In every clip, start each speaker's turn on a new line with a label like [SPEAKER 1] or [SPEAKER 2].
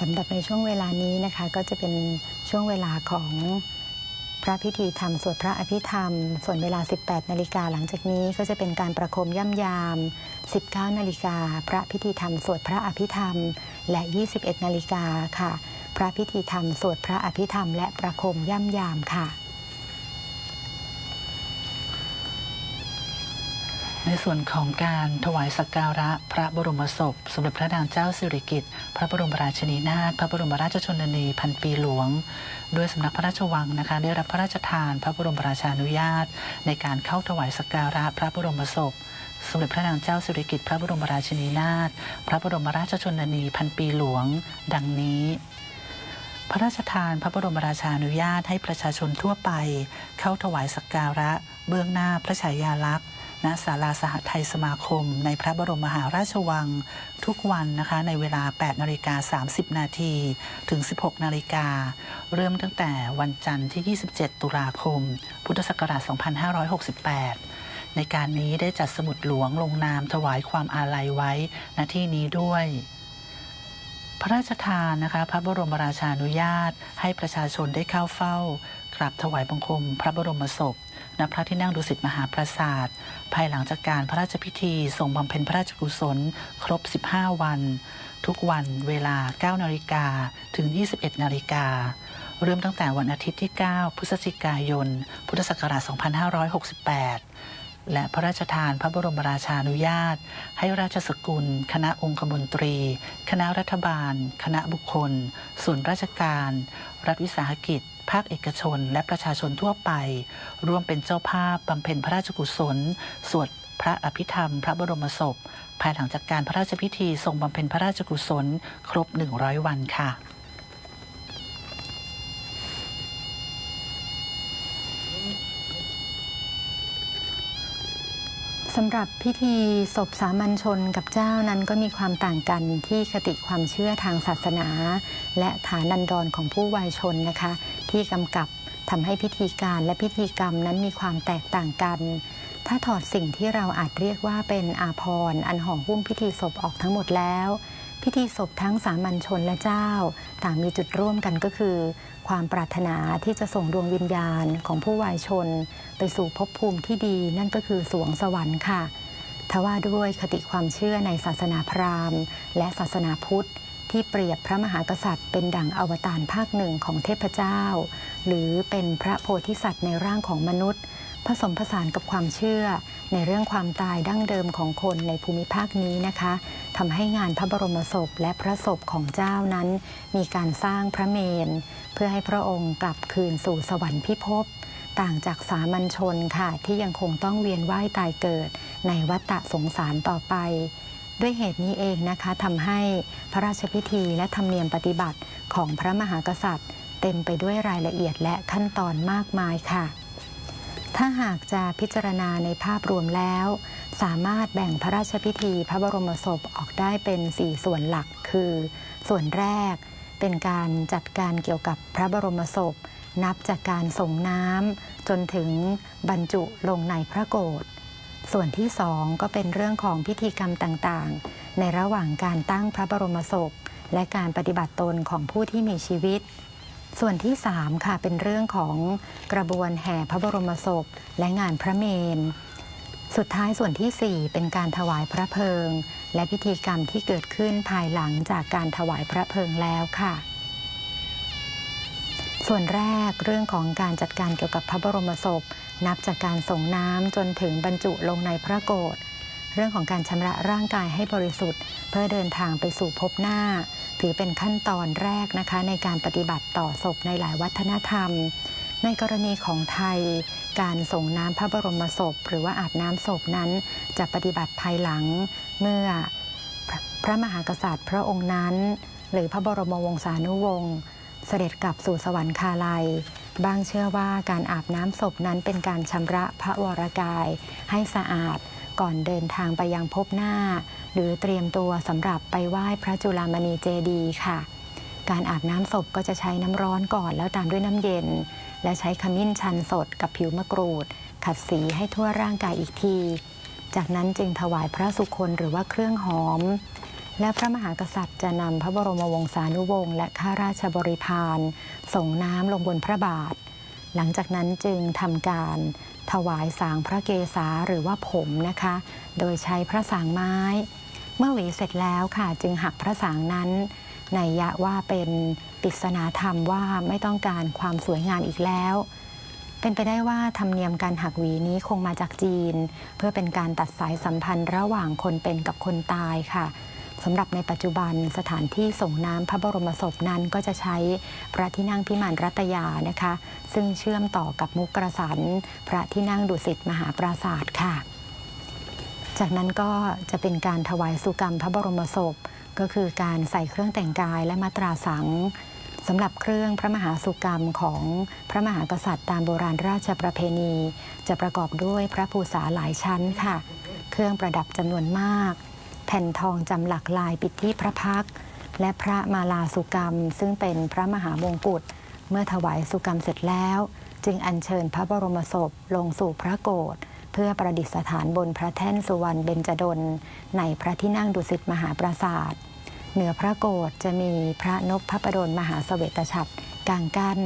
[SPEAKER 1] สำหรับในช่วงเวลานี้นะคะก็จะเป็นช่วงเวลาของพระพิธีธรรมสวดพระอภิธรรม ส่วนเวลา 18 นาฬิกาหลังจากนี้ก็จะเป็นการประคมย่ำยาม 19 นาฬิกา พระพิธีธรรมสวดพระอภิธรรม และ 21 นาฬิกาค่ะ พระพิธีธรรมสวดพระอภิธรรม และประคมย่ำยามค่ะ
[SPEAKER 2] ในส่วนของการถวายสักการะพระบรมศพ สมเด็จพระนางเจ้าสิริกิติ์พระบรมราชินีนาถพระบรมราชชนนีพันปีหลวงโดยสำนักพระราชวังนะคะได้รับพระราชทานพระบรมราชานุญาต ในการเข้าถวายสักการะพระบรมศพ สมเด็จพระนางเจ้าสิริกิติ์พระบรมราชินีนาถพระบรมราชชนนีพันปีหลวง ดังนี้พระราชทานพระบรมราชานุญาตให้ประชาชนทั่วไป เข้าถวายสักการะ เบื้องหน้าพระฉายาลักษณ์ ณศาลาสหไทยสมาคม ในพระบรมมหาราชวังทุกวันนะคะในเวลา 8นาฬิกา30 นาทีถึง 16 นาฬิกา เริ่มตั้งแต่วันจันทร์ที่ 27 ตุลาคม พุทธศักราช 2568 ในการนี้ได้จัดสมุดหลวงลงนามถวายความอาลัยไว้ณที่นี้ด้วยพระราชทานนะคะพระบรมราชานุญาตให้ประชาชนได้เข้าเฝ้า กราบถวายบังคม พระบรมศพณพระที่นั่งดุสิตมหาปราสาท ภายหลังจากการพระราชพิธีทรงบำเพ็ญพระราชกุศล ครบ 15 วัน ทุกวันเวลา 9 นาฬิกาถึง 21 นาฬิกา เริ่มตั้งแต่วันอาทิตย์ที่ 9 พฤศจิกายน พุทธศักราช 2568และพระราชทานพระบรมราชานุญาต ให้ราชสกุล คณะองคมนตรี คณะรัฐบาล คณะบุคคล ส่วนราชการ รัฐวิสาหกิจ ภาคเอกชน และประชาชนทั่วไป ร่วมเป็นเจ้าภาพบำเพ็ญพระราชกุศล สวดพระอภิธรรม พระบรมศพ ภายหลังจากการพระราชพิธีทรงบำเพ็ญพระราชกุศล ครบ 100 วันค่ะ
[SPEAKER 1] สำหรับพิธีศพสามัญชนกับเจ้านั้นก็มีความต่างกันที่คติความเชื่อทางศาสนา และฐานันดรของผู้วายชนนะคะ ที่กำกับทำให้พิธีการและพิธีกรรมนั้นมีความแตกต่างกัน ถ้าถอดสิ่งที่เราอาจเรียกว่าเป็นอาภรอันห่อหุ้มพิธีศพออกทั้งหมดแล้ว พิธีศพทั้งสามัญชนและเจ้า ต่างมีจุดร่วมกันก็คือ ความปรารถนาที่จะส่งดวงวิญญาณของผู้วายชน ไปสู่ภพภูมิที่ดี นั่นก็คือสวงสวรรค์ค่ะทว่าด้วยคติความเชื่อในศาสนาพราหมณ์ และศาสนาพุทธ ที่เปรียบพระมหากษัตริย์เป็นดั่งอวตารภาคหนึ่งของเทพเจ้า หรือเป็นพระโพธิสัตว์ในร่างของมนุษย์ ผสมผสานกับความเชื่อ ในเรื่องความตายดั้งเดิมของคนในภูมิภาคนี้นะคะทำให้งานพระบรมศพและพระศพของเจ้านั้น มีการสร้างพระเมนเพื่อให้พระองค์กลับคืนสู่สวรรค์พิภพต่างจากสามัญชนค่ะ ที่ยังคงต้องเวียนว่ายตายเกิด ในวัฏฏะสงสารต่อไป ด้วยเหตุนี้เองนะคะทำให้พระราชพิธีและธรรมเนียมปฏิบัติของพระมหากษัตริย์ เต็มไปด้วยรายละเอียดและขั้นตอนมากมายค่ะ ถ้าหากจะพิจารณาในภาพรวมแล้ว สามารถแบ่งพระราชพิธีพระบรมศพออกได้เป็น 4 ส่วนหลักคือ ส่วนแรกเป็นการจัดการเกี่ยวกับพระบรมศพ นับจากการส่งน้ำจนถึงบรรจุลงในพระโกศส่วนที่สองก็เป็นเรื่องของพิธีกรรมต่างๆ ในระหว่างการตั้งพระบรมศพ และการปฏิบัติตนของผู้ที่มีชีวิต ส่วนที่ 3 ค่ะเป็นเรื่องของกระบวนแห่พระบรมศพและงานพระเมน สุดท้ายส่วนทีสี่ 4 เป็นการถวายพระเพลิง และพิธีกรรมที่เกิดขึ้นภายหลังจากการถวายพระเพลิงแล้วค่ะ ส่วนแรกเรื่องของการจัดการเกี่ยวกับพระบรมศพ นับจากการส่งน้ำจนถึงบรรจุลงในพระโกศ เรื่องของการชำระร่างกายให้บริสุทธิ์ เพื่อเดินทางไปสู่ภพหน้า ถือเป็นขั้นตอนแรกนะคะในการปฏิบัติต่อศพในหลายวัฒนธรรม ในกรณีของไทย การส่งน้ำพระบรมศพ หรือว่าอาบน้ำศพนั้น จะปฏิบัติภายหลังเมื่อพระพระมหากษัตริย์พระองค์นั้น หรือพระบรมวงศานุวงศ์เสด็จกลับสู่สวรรคาลัยบางเชื่อว่าการอาบน้ำศพนั้นเป็นการชำระพระวรกายให้สะอาด ก่อนเดินทางไปยังภพหน้า หรือเตรียมตัวสำหรับไปไหว้พระจุลามณีเจดีค่ะ การอาบน้ำศพก็จะใช้น้ำร้อนก่อนแล้วตามด้วยน้ำเย็น และใช้ขมิ้นชันสดกับผิวมะกรูด ขัดสีให้ทั่วร่างกายอีกที จากนั้นจึงถวายพระสุคนหรือว่าเครื่องหอม และพระมหากษัตริย์จะนำพระบรมวงศานุวงศ์และข้าราชบริพารส่งน้ำลงบนพระบาทหลังจากนั้นจึงทำการ ถวายสางพระเกศาหรือว่าผมนะคะ โดยใช้พระสางไม้ เมื่อหวีเสร็จแล้วค่ะ จึงหักพระสางนั้นในยะว่าเป็นปริศนาธรรมว่าไม่ต้องการความสวยงามอีกแล้ว เป็นไปได้ว่าธรรมเนียมการหักหวีนี้คงมาจากจีน เพื่อเป็นการตัดสายสัมพันธ์ระหว่างคนเป็นกับคนตายค่ะ สำหรับในปัจจุบันสถานที่ส่งน้ำพระบรมศพนั้นก็จะใช้พระที่นั่งพิมานรัตยานะคะ ซึ่งเชื่อมต่อกับมุกกระสันพระที่นั่งดุสิตมหาปราศาสตร์ค่ะ จากนั้นก็จะเป็นการถวายสุกรรมพระบรมศพ ก็คือการใส่เครื่องแต่งกายและมาตราสังสำหรับเครื่องพระมหาสุกรรมของพระมหากษัตริย์ตามโบราณราชประเพณี จะประกอบด้วยพระภูษาหลายชั้นค่ะ เครื่องประดับจำนวนมาก แผ่นทองจำหลักลายปิดที่พระพัก และพระมาลาสุกรรม ซึ่งเป็นพระมหามงกุฎเมื่อถวายสุกรรมเสร็จแล้ว จึงอัญเชิญพระบรมศพลงสู่พระโกศเพื่อประดิษฐานบนพระแท่นสุวรรณเบญจดล ในพระที่นั่งดุสิตมหาปราศาสตร์เหนือพระโกศจะมีพระนพพระประดลมหาสเสวตฉัตรกลางกั้น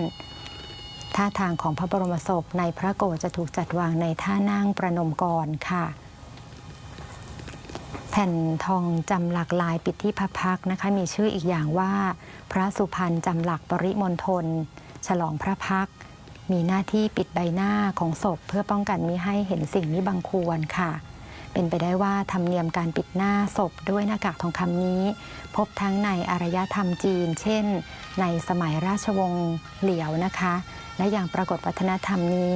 [SPEAKER 1] ท่าทางของพระบรมศพในพระโกศจะถูกจัดวางในท่านั่งประนมกรค่ะ แผ่นทองจำหลักลายปิดที่พระพักนะคะ มีชื่ออีกอย่างว่า พระสุพรรณจำหลักปริมณฑลฉลองพระพัก มีหน้าที่ปิดใบหน้าของศพ เพื่อป้องกันมิให้เห็นสิ่งมิบังควรค่ะ เป็นไปได้ว่าธรรมเนียมการปิดหน้าศพด้วยหน้ากากทองคำนี้ พบทั้งในอารยธรรมจีน เช่น ในสมัยราชวงศ์เหลียวนะคะ และอย่างปรากฏวัฒนธรรมนี้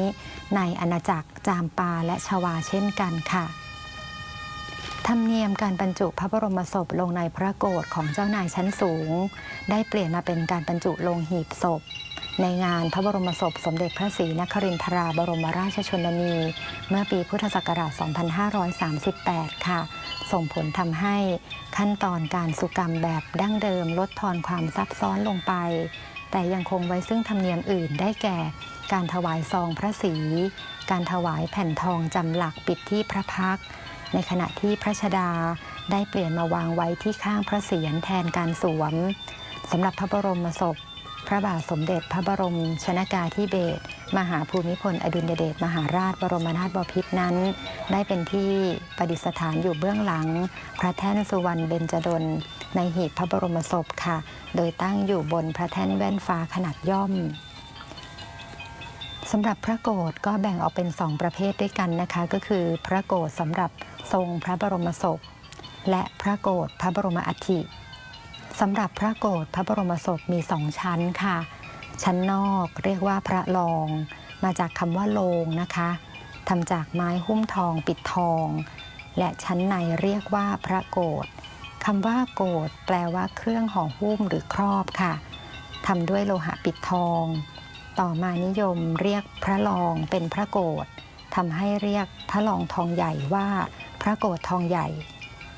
[SPEAKER 1] ในอาณาจักรจามปาและชวาเช่นกันค่ะ ธรรมเนียมการบรรจุพระบรมศพลงในพระโกศของเจ้านายชั้นสูง ได้เปลี่ยนมาเป็นการบรรจุลงหีบศพ ในงานพระบรมศพสมเด็จพระศรีนครินทราบรมราชชนนี เมื่อปีพุทธศักราช 2538 ค่ะ ส่งผลทำให้ขั้นตอนการสุกรรมแบบดั้งเดิมลดทอนความซับซ้อนลงไป แต่ยังคงไว้ซึ่งธรรมเนียมอื่นได้แก่ การถวายซองพระศรีการถวายแผ่นทองจำหลักปิดที่พระพักต ในขณะที่พระชดาได้เปลี่ยนมาวางไว้ที่ข้างพระเศียรแทนการสวมสำหรับพระบรมศพ พระบาทสมเด็จพระบรมชนากาธิเบศรมหาภูมิพลอดุลยเดชมหาราชบรมนาถบพิตรนั้น ได้เป็นที่ประดิษฐานอยู่เบื้องหลัง พระแท่นสุวรรณเบญจดล ในหีบพระบรมศพค่ะ โดยตั้งอยู่บนพระแท่นแว่นฟ้าขนาดย่อมสำหรับพระโกศก็แบ่งออกเป็นสองประเภทด้วยกันนะคะ ก็คือพระโกศสำหรับ ทรงพระบรมศพ และพระโกศพระบรมอัฐิสำหรับพระโกศพระบรมศพมีสองชั้นค่ะ ชั้นนอกเรียกว่าพระรอง มาจากคำว่าโลงนะคะทำจากไม้หุ้มทองปิดทอง และชั้นในเรียกว่าพระโกศคำว่าโกศแปลว่าเครื่องห่อหุ้มหรือครอบค่ะทำด้วยโลหะปิดทอง ต่อมานิยมเรียกพระรองเป็นพระโกศทำให้เรียกพระรองทองใหญ่ว่า พระโกศทองใหญ่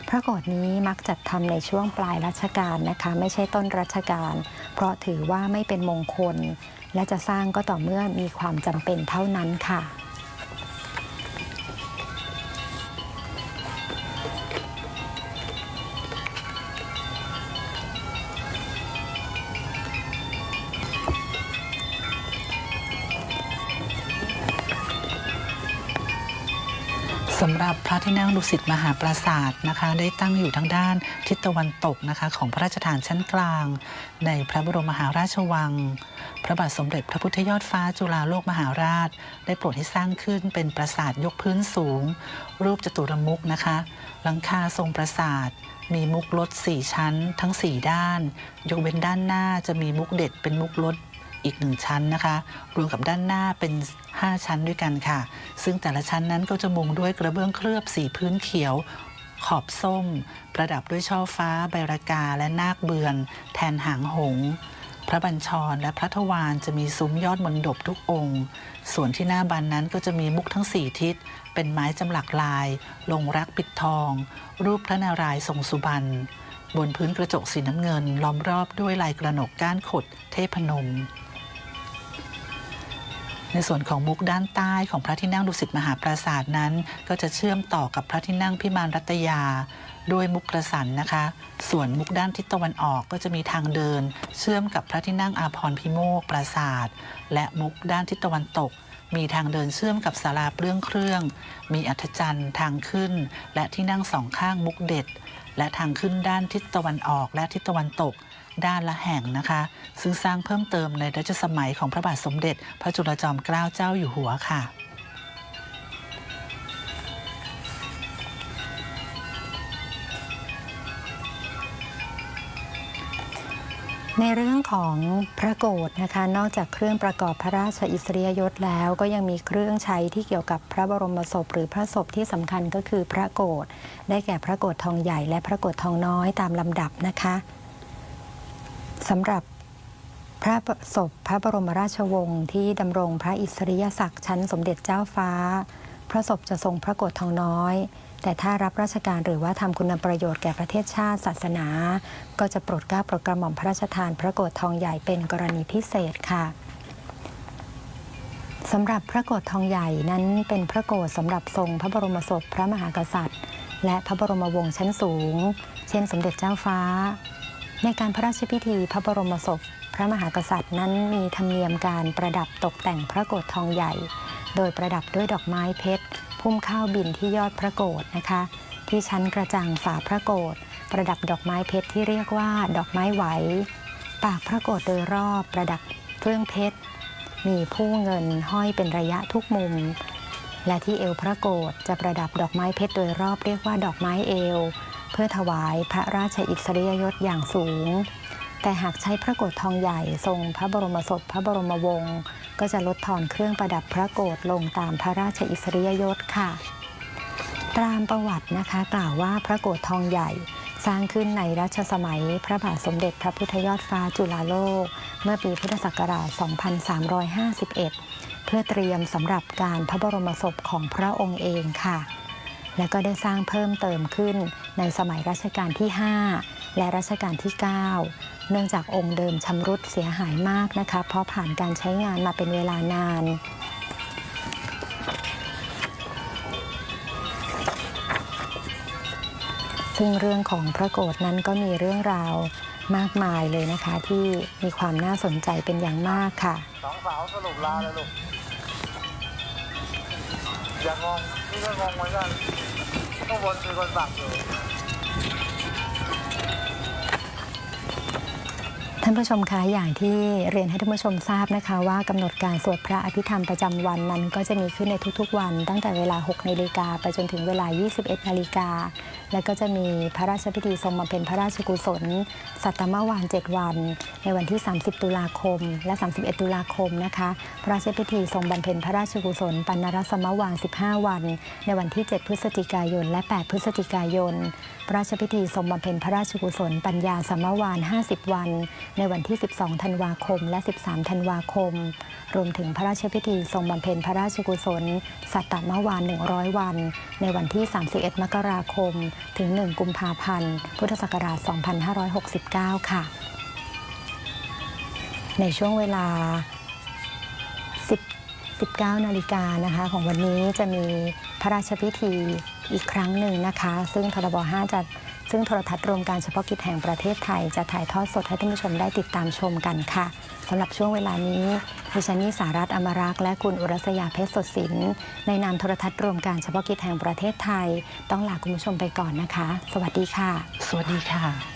[SPEAKER 1] พระโกศนี้มักจัดทำในช่วงปลายรัชกาลนะคะ ไม่ใช่ต้นรัชกาลเพราะถือว่าไม่เป็นมงคล และจะสร้างก็ต่อเมื่อมีความจำเป็นเท่านั้นค่ะำ
[SPEAKER 2] หรับพระที่นั่งดุสิตมหาปราศาสตร์นะคะ ได้ตั้งอยู่ทางด้านทิศตะวันตกนะคะของพระราชฐานชั้นกลาง ในพระบรมมหาราชวัง พระบาทสมเด็จพระพุทธยอดฟ้าจุฬาโลกมหาราช ได้โปรดให้สร้างขึ้นเป็นปราสาทยกพื้นสูง รูปจตุรมุกนะคะ หลังคาทรงปราสาท มีมุกลดสี่ชั้น ทั้งสี่ด้าน ยกเว้นด้านหน้าจะมีมุกเด็ดเป็นมุกลด อีกหนึ่งชั้นนะคะ รวมกับด้านหน้าเป็น 5 ชั้นด้วยกันค่ะ ซึ่งแต่ละชั้นนั้นก็จะมุงด้วยกระเบื้องเคลือบสีพื้นเขียว ขอบส้ม ประดับด้วยช่อฟ้า ใบรากา และนาคเบือน แทนหางหงพระบัญชรและพระทวารจะมีซุ้มยอดมนดบทุกองค์ ส่วนที่หน้าบันนั้นก็จะมีมุกทั้งสี่ทิศ เป็นไม้จำหลักลาย ลงรักปิดทอง รูปพระนารายณ์ทรงสุบรรณบนพื้นกระจกสีน้ำเงิน ล้อมรอบด้วยลายกระหนกก้านขดเทพนม ในส่วนของมุกด้านใต้ของพระที่นั่งดุสิตมหาปราสาทนั้น ก็จะเชื่อมต่อกับพระที่นั่งพิมานรัตยา ด้วยมุกกระสันนะคะ ส่วนมุกด้านทิศตะวันออกก็จะมีทางเดิน เชื่อมกับพระที่นั่งอาพรพิโมกปราสาท และมุกด้านทิศตะวันตก มีทางเดินเชื่อมกับศาลาเปลื้องเครื่อง มีอัฐจันทร์ทางขึ้น และที่นั่งสองข้างมุกเด็ด และทางขึ้นด้านทิศตะวันออกและทิศตะวันตก ด้านละแห่งนะคะ ซึ่งสร้างเพิ่มเติมในรัชสมัยของพระบาทสมเด็จ พระจุลจอมเกล้าเจ้าอยู่หัวค่ะ
[SPEAKER 1] ในเรื่องของพระโกศนะคะ นอกจากเครื่องประกอบพระราชอิสริยยศแล้ว ก็ยังมีเครื่องใช้ที่เกี่ยวกับพระบรมศพหรือพระศพที่สำคัญก็คือพระโกศได้แก่พระโกศทองใหญ่และพระโกศทองน้อยตามลำดับนะคะ สำหรับพระศพพระบรมราชวงศ์ที่ดำรงพระอิสริยศักดิ์ชั้นสมเด็จเจ้าฟ้า พระศพจะทรงพระโกศทองน้อย แต่ถ้ารับราชการหรือว่าทำคุณประโยชน์แก่ประเทศชาติศาสนา ก็จะโปรดเกล้าโปรดกระหม่อมพระราชทานพระโกศทองใหญ่เป็นกรณีพิเศษค่ะสำหรับพระโกศทองใหญ่นั้นเป็นพระโกศสำหรับทรงพระบรมศพพระมหากษัตริย์ และพระบรมวงศ์ชั้นสูง เช่น สมเด็จเจ้าฟ้า ในการพระราชพิธีพระบรมศพ พระมหากษัตริย์นั้นมีธรรมเนียมการประดับตกแต่งพระโกศทองใหญ่ โดยประดับด้วยดอกไม้เพชรพุ่มข้าวบินที่ยอดพระโกศนะคะ ที่ชั้นกระจังฝาพระโกศประดับดอกไม้เพชรที่เรียกว่าดอกไม้ไหว ปากพระโกศโดยรอบประดับเฟื่องเพชร มีผู้เงินห้อยเป็นระยะทุกมุม และที่เอวพระโกศจะประดับดอกไม้เพชรโดยรอบเรียกว่าดอกไม้เอว เพื่อถวายพระราชอิสริยยศอย่างสูง แต่หากใช้พระโกศทองใหญ่ทรงพระบรมศพพระบรมวงศ์ก็จะลดทอนเครื่องประดับพระโกศลงตามพระราชอิสริยยศค่ะ ตามประวัตินะคะกล่าวว่าพระโกศทองใหญ่สร้างขึ้นในรัชสมัยพระบาทสมเด็จพระพุทธยอดฟ้าจุฬาโลก เมื่อปีพุทธศักราช 2351 เพื่อเตรียมสำหรับการพระบรมศพของพระองค์เองค่ะ และก็ได้สร้างเพิ่มเติมขึ้นในสมัยรัชกาลที่ 5 และรัชกาลที่ 9 เนื่องจากองค์เดิมชำรุดเสียหายมากนะคะ เพราะผ่านการใช้งานมาเป็นเวลานาน ซึ่งเรื่องของพระโกศนั้นก็มีเรื่องราวมากมายเลยนะคะที่มีความน่าสนใจเป็นอย่างมากค่ะ
[SPEAKER 3] สองสาวสรุปลาเลยลูก อย่างงนี่ก็งงเหมือนกันข้างบนมีคนสั่งอยู่
[SPEAKER 1] ท่านผู้ชมคะอย่างที่เรียนให้ท่านผู้ชมทราบนะคะ ว่ากำหนดการสวดพระอภิธรรมประจำวันนั้น ก็จะมีขึ้นในทุกๆวัน ตั้งแต่เวลา 6นาฬิกาไปจนถึงเวลา 21นาฬิกา และก็จะมีพระราชพิธีทรงบำเพ็ญพระราชกุศล สัตตมวาน 7 วัน ในวันที่ 30 ตุลาคม และ 31 ตุลาคมนะคะ พระราชพิธีทรงบำเพ็ญพระราชกุศล ปัณรสมวาน 15 วัน ในวันที่ 7 พฤศจิกายน และ 8 พฤศจิกายน พระราชพิธีทรงบำเพ็ญพระราชกุศล ปัญญาสมวาน 50 วัน ในวันที่ 12 ธันวาคม และ 13 ธันวาคม รวมถึงพระราชพิธีทรงบำเพ็ญพระราชกุศล สัตตมวาน 100 วัน ในวันที่ 31 มกราคมถึง 1 กุมภาพันธ์ พุทธศักราช 2569 ค่ะ ในช่วงเวลา 10 19 นาฬิกานะคะของวันนี้จะมีพระราชพิธีอีกครั้งหนึ่งนะคะ ซึ่งทรบ5จะ ซึ่งโทรทัศน์รวมการเฉพาะกิจแห่งประเทศไทย จะถ่ายทอดสดให้ท่านผู้ชมได้ติดตามชมกันค่ะสำหรับช่วงเวลานี้ดิฉันนิสารัตอมรักษ์และคุณอุรัสยาเพชรสดสิน ในนามโทรทัศน์รวมการเฉพาะกิจแห่งประเทศไทย ต้องลาคุณผู้ชมไปก่อนนะคะ สวัสดีค่ะ
[SPEAKER 2] สวัสดีค่ะ